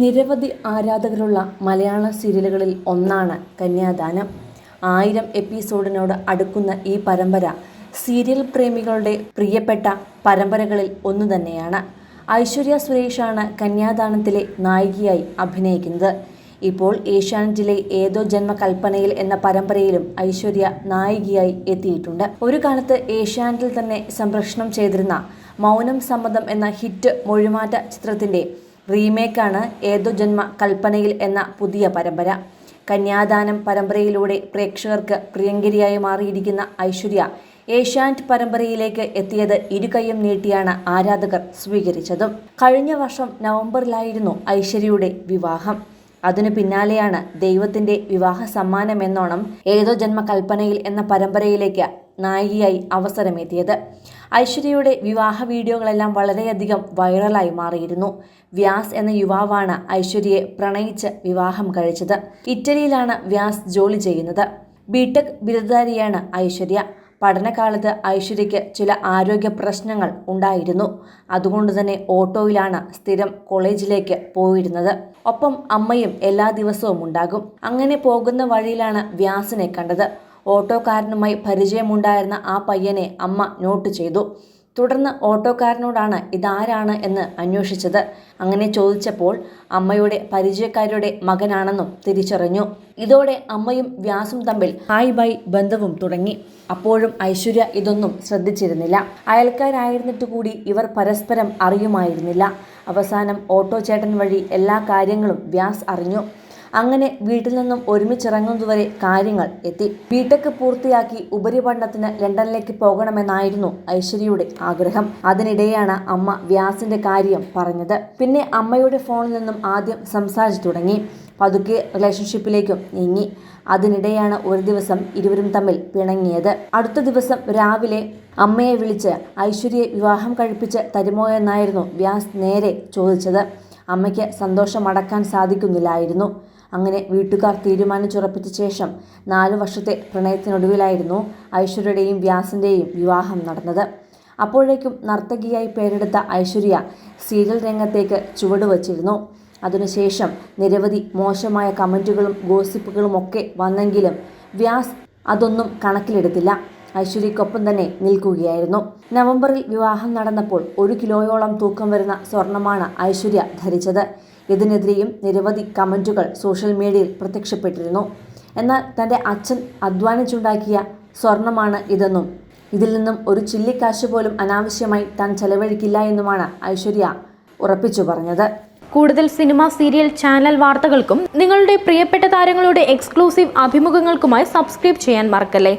നിരവധി ആരാധകരുള്ള മലയാള സീരിയലുകളിൽ ഒന്നാണ് കന്യാദാനം. ആയിരം എപ്പിസോഡിനോട് അടുക്കുന്ന ഈ പരമ്പര സീരിയൽ പ്രേമികളുടെ പ്രിയപ്പെട്ട പരമ്പരകളിൽ ഒന്നു തന്നെയാണ്. ഐശ്വര്യ സുരേഷാണ് കന്യാദാനത്തിലെ നായികയായി അഭിനയിക്കുന്നത്. ഇപ്പോൾ ഏഷ്യാനെറ്റിലെ ഏതോ ജന്മകൽപ്പനയിൽ എന്ന പരമ്പരയിലും ഐശ്വര്യ നായികയായി എത്തിയിട്ടുണ്ട്. ഒരു കാലത്ത് ഏഷ്യാനെറ്റിൽ തന്നെ സംപ്രേഷണം ചെയ്തിരുന്ന മൗനം സമ്മതം എന്ന ഹിറ്റ് മൊഴിമാറ്റ ചിത്രത്തിന്റെ റീമേക്കാണ് ഏതോ ജന്മ കൽപ്പനയിൽ എന്ന പുതിയ പരമ്പര. കന്യാദാനം പരമ്പരയിലൂടെ പ്രേക്ഷകർക്ക് പ്രിയങ്കരിയായി മാറിയിരിക്കുന്ന ഐശ്വര്യ ഏഷ്യാനെറ്റ് പരമ്പരയിലേക്ക് എത്തിയത് ഇരുകൈയും നീട്ടിയാണ് ആരാധകർ സ്വീകരിച്ചതും. കഴിഞ്ഞ വർഷം നവംബറിലായിരുന്നു ഐശ്വര്യയുടെ വിവാഹം. അതിനു പിന്നാലെയാണ് ദൈവത്തിന്റെ വിവാഹ സമ്മാനം എന്നോണം ഏതോ ജന്മ കൽപ്പനയിൽ എന്ന പരമ്പരയിലേക്ക് നായികയായി അവസരമെത്തിയത് ഐശ്വര്യയുടെ വിവാഹ വീഡിയോകളെല്ലാം വളരെയധികം വൈറലായി മാറിയിരുന്നു. വ്യാസ് എന്ന യുവാവാണ് ഐശ്വര്യയെ പ്രണയിച്ച് വിവാഹം കഴിച്ചത്. ഇറ്റലിയിലാണ് വ്യാസ് ജോലി ചെയ്യുന്നത്. ബിടെക് ബിരുദധാരിയാണ് ഐശ്വര്യ. പഠനകാലത്ത് ഐശ്വര്യയ്ക്ക് ചില ആരോഗ്യ പ്രശ്നങ്ങൾ ഉണ്ടായിരുന്നു. അതുകൊണ്ട് തന്നെ ഓട്ടോയിലാണ് സ്ഥിരം കോളേജിലേക്ക് പോയിരുന്നത്. ഒപ്പം അമ്മയും എല്ലാ ദിവസവും ഉണ്ടാകും. അങ്ങനെ പോകുന്ന വഴിയിലാണ് വ്യാസിനെ കണ്ടത്. ഓട്ടോക്കാരനുമായി പരിചയമുണ്ടായിരുന്ന ആ പയ്യനെ അമ്മ നോട്ട് ചെയ്തു. തുടർന്ന് ഓട്ടോക്കാരനോടാണ് ഇതാരാണ് എന്ന് അന്വേഷിച്ചത്. അങ്ങനെ ചോദിച്ചപ്പോൾ അമ്മയുടെ പരിചയക്കാരുടെ മകനാണെന്നും തിരിച്ചറിഞ്ഞു. ഇതോടെ അമ്മയും വ്യാസും തമ്മിൽ ഹായ് ബൈ ബന്ധവും തുടങ്ങി. അപ്പോഴും ഐശ്വര്യ ഇതൊന്നും ശ്രദ്ധിച്ചിരുന്നില്ല. അയൽക്കാരായിരുന്നിട്ട് കൂടി ഇവർ പരസ്പരം അറിയുമായിരുന്നില്ല. അവസാനം ഓട്ടോ ചേട്ടൻ വഴി എല്ലാ കാര്യങ്ങളും വ്യാസ് അറിഞ്ഞു. അങ്ങനെ വീട്ടിൽ നിന്നും ഒരുമിച്ചിറങ്ങുന്നതുവരെ കാര്യങ്ങൾ എത്തി. ബിടെക് പൂർത്തിയാക്കി ഉപരിപഠനത്തിന് ലണ്ടനിലേക്ക് പോകണമെന്നായിരുന്നു ഐശ്വര്യയുടെ ആഗ്രഹം. അതിനിടെയാണ് അമ്മ വ്യാസിന്റെ കാര്യം പറഞ്ഞത്. പിന്നെ അമ്മയുടെ ഫോണിൽ നിന്നും ആദ്യം സംസാരിച്ചു തുടങ്ങി. പതുക്കെ റിലേഷൻഷിപ്പിലേക്കും നീങ്ങി. അതിനിടെയാണ് ഒരു ദിവസം ഇരുവരും തമ്മിൽ പിണങ്ങിയത്. അടുത്ത ദിവസം രാവിലെ അമ്മയെ വിളിച്ച് ഐശ്വര്യയെ വിവാഹം കഴിപ്പിച്ച് തരുമോ എന്നായിരുന്നു വ്യാസ് നേരെ ചോദിച്ചത്. അമ്മയ്ക്ക് സന്തോഷമടക്കാൻ സാധിക്കുന്നില്ലായിരുന്നു. അങ്ങനെ വീട്ടുകാർ തീരുമാനിച്ചുറപ്പിച്ച ശേഷം നാലു വർഷത്തെ പ്രണയത്തിനൊടുവിലായിരുന്നു ഐശ്വര്യയുടെയും വ്യാസിന്റെയും വിവാഹം നടന്നത്. അപ്പോഴേക്കും നർത്തകിയായി പേരെടുത്ത ഐശ്വര്യ സീരിയൽ രംഗത്തേക്ക് ചുവടുവച്ചിരുന്നു. അതിനുശേഷം നിരവധി മോശമായ കമന്റുകളും ഗോസിപ്പുകളും ഒക്കെ വന്നെങ്കിലും വ്യാസ് അതൊന്നും കണക്കിലെടുത്തില്ല. ഐശ്വര്യക്കൊപ്പം തന്നെ നിൽക്കുകയായിരുന്നു. നവംബറിൽ വിവാഹം നടന്നപ്പോൾ ഒരു കിലോയോളം തൂക്കം വരുന്ന സ്വർണമാണ് ഐശ്വര്യ ധരിച്ചത്. ഇതിനെതിരെയും നിരവധി കമന്റുകൾ സോഷ്യൽ മീഡിയയിൽ പ്രത്യക്ഷപ്പെട്ടിരുന്നു. എന്നാൽ തന്റെ അച്ഛൻ അധ്വാനിച്ചുണ്ടാക്കിയ സ്വർണമാണ് ഇതെന്നും ഇതിൽ നിന്നും ഒരു ചില്ലിക്കാശ് പോലും അനാവശ്യമായി താൻ ചെലവഴിക്കില്ല എന്നുമാണ് ഐശ്വര്യ ഉറപ്പിച്ചു പറഞ്ഞത്. കൂടുതൽ സിനിമ സീരിയൽ ചാനൽ വാർത്തകൾക്കും നിങ്ങളുടെ പ്രിയപ്പെട്ട താരങ്ങളുടെ എക്സ്ക്ലൂസീവ് അഭിമുഖങ്ങൾക്കുമായി സബ്സ്ക്രൈബ് ചെയ്യാൻ മറക്കല്ലേ?